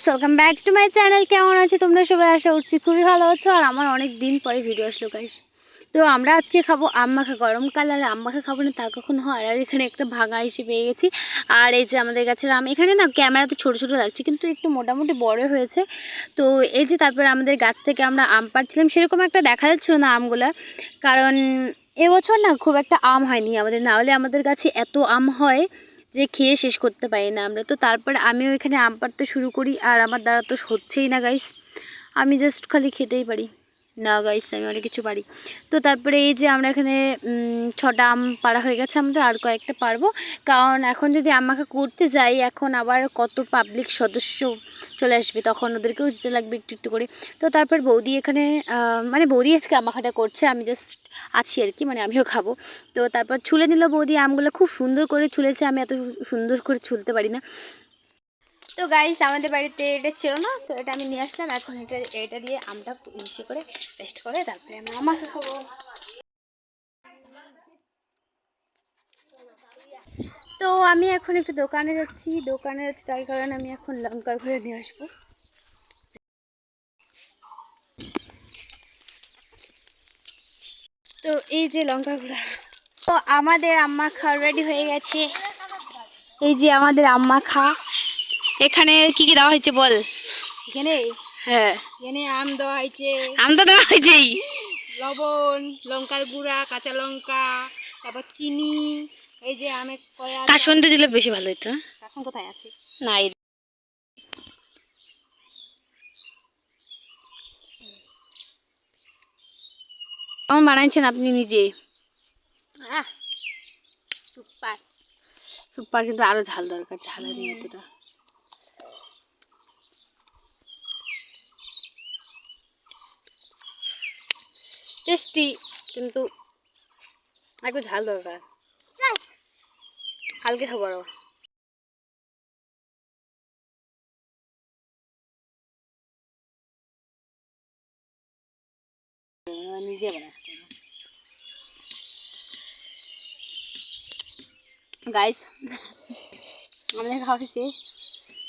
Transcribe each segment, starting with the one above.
Guys welcome back to my channel কেমন আছো? তোমরা সবাই আশা করছি খুবই ভালো আছো, আর আমার অনেক দিন পরে ভিডিও আসলো গাইস তো আমরা আজকে খাব আম মাখা গরমকাল আর আম মাখা খাব না তা কখন হয় আর এখানে একটা ভাঙা এসে পেয়ে গেছি। আর এই যে আমাদের গাছের আম, এখানে না ক্যামেরা তো ছোটো ছোটো লাগছে, কিন্তু একটু মোটামুটি বড় হয়েছে। তো এই যে তারপরে আমাদের গাছ থেকে আমরা আম পাড়ছিলাম, সেরকম একটা দেখা যাচ্ছিল না আমগুলা। কারণ এবছর না খুব একটা আম হয়নি আমাদের। না হলে আমাদের গাছে এত আম হয় যে খেয়ে শেষ করতে পারি না আমরা। তো তারপর আমিও এখানে আম পাড়তে শুরু করি আর আমার দ্বারা তো হচ্ছেই না গাইস আমি জাস্ট খালি খেতেই পারি। না গাইস আমি অনেক কিছু পারি। তো তারপরে এই যে আমরা এখানে ছটা আম পাড়া হয়ে গেছে আমাদের আর কয়েকটা পারব। কারণ এখন যদি আম মাখা করতে যাই, এখন আবার কত পাবলিক সদস্য চলে আসবে, তখন ওদেরকেও দিতে লাগবে একটু একটু করে। তো তারপর বৌদি এখানে মানে বৌদি আজকে আম মাখাটা করছে, আমি জাস্ট আছি আর কি মানে আমিও খাব। তো তারপর ছুলে নিল বৌদি, আমগুলো খুব সুন্দর করে ছুলেছে, আমি এত সুন্দর করে ছুলতে পারি না। তো গাইস আমাদের বাড়িতে এটা ছিল না, তো এটা আমি নিয়ে আসলাম। এখন এটা এটা দিয়ে আমটা ইসে করে পেস্ট করে তারপরে আমরা আমাকে খাব। তো আমি এখন একটু দোকানে যাচ্ছি। দোকানে যাচ্ছি, তার কারণে আমি এখন লঙ্কা ঘুরে নিয়ে আসব। তো এই যে লঙ্কা গুঁড়া। তো আমাদের আম্মা খাওয়া রেডি হয়ে গেছে। এই যে আমাদের আম্মা খা এখানে কি কি দেওয়া হয়েছে বল? এখানে? হ্যাঁ। এখানে আম দেওয়া হয়েছে। আম তো দেওয়া হয়েছেই। লবণ লঙ্কার গুঁড়া কাঁচা লঙ্কা তারপর চিনি এই যে আমের কয়া সন্ধে দিলে বেশি ভালো হতো না? এখন কোথায় আছে? না এই কেমন বানাইছেন আপনি নিজে। সুপার। সুপার কিন্তু আরও ঝাল দরকার ঝালের নেই টেস্টি কিন্তু একটু ঝাল দরকার। হালকা খাব আরও। নিজে বানাচ্ছি। গাইস আমাদের খাওয়া শেষ।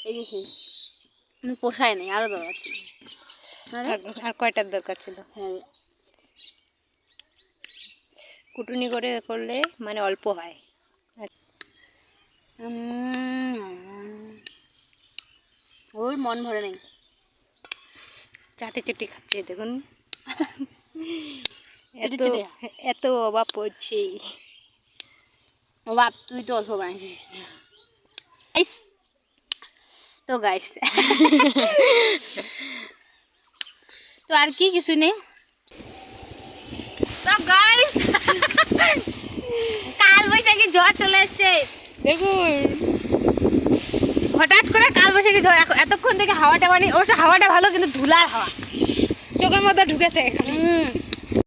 এই যে শেষ পোষায় নেই আরও দরকার ছিল। আর কয়টার দরকার ছিল? হ্যাঁ কুটুনি করে করলে মানে অল্প হয়। ওর মন ভরে নেই। চাটে চুটি খাচ্ছে দেখুন। এত অভাব পড়ছে। বাপ তুই তো অল্প বানাইছিস। গাইস তো গাইস তো আর কি কিছু নেই? তো গাইস কাল বৈশাখী ঝড় চলে এসছে দেখুন। হঠাৎ করে কাল বৈশাখী ঝড় এখন এতক্ষণ থেকে হাওয়াটা মানে অবশ্য হাওয়াটা ভালো কিন্তু ধুলার হাওয়া। চোখের মধ্যে ঢুকেছে এখানে। হুম।